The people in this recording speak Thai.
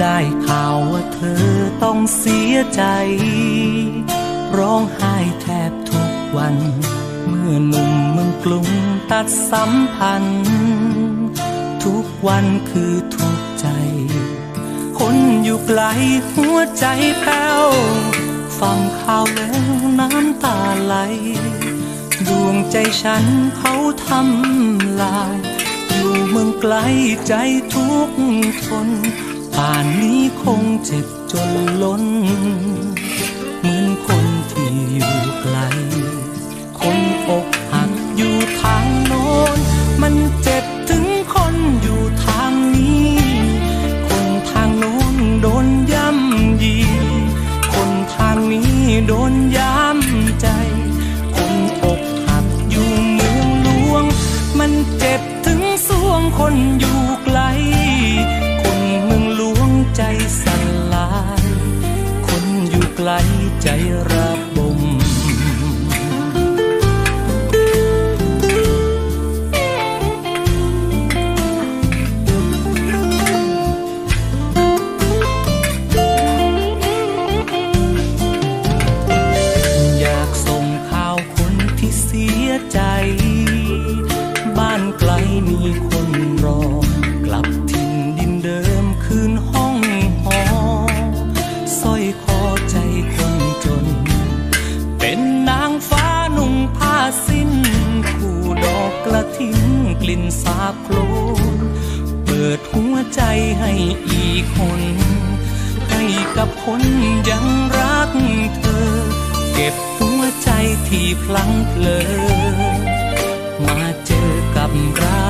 ได้ข่าวว่าเธอต้องเสียใจ ร้องไห้แทบทุกวัน เมื่อหนุ่มเมืองกรุงตัดสัมพันธ์ ทุกวันคือทุกใจ คนอยู่ไกลหัวใจแป้วฟังข่าวแล้วน้ำตาไหล ดวงใจฉันเขาทำลาย อยู่เมืองไกลใจทุกทน ป่านนี้คงเจ็บจนล้น เหมือนคนที่อยู่ไกล คนอกหักอยู่ทางโน้น มันเจ็บถึงคนอยู่ทางนี้ คนทางโน้นโดนย่ำยี คนทางนี้โดนย้ำใจ คนอกหักอยู่เมืองหลวง มันเจ็บถึงสวงคนอยู่ไกล ใจระ ลิ่นสาบโคลนเปิดหัวใจให้อีกคน ให้กับคนยังรักเธอ เก็บหัวใจที่พลังเพลอมาเจอกับรัก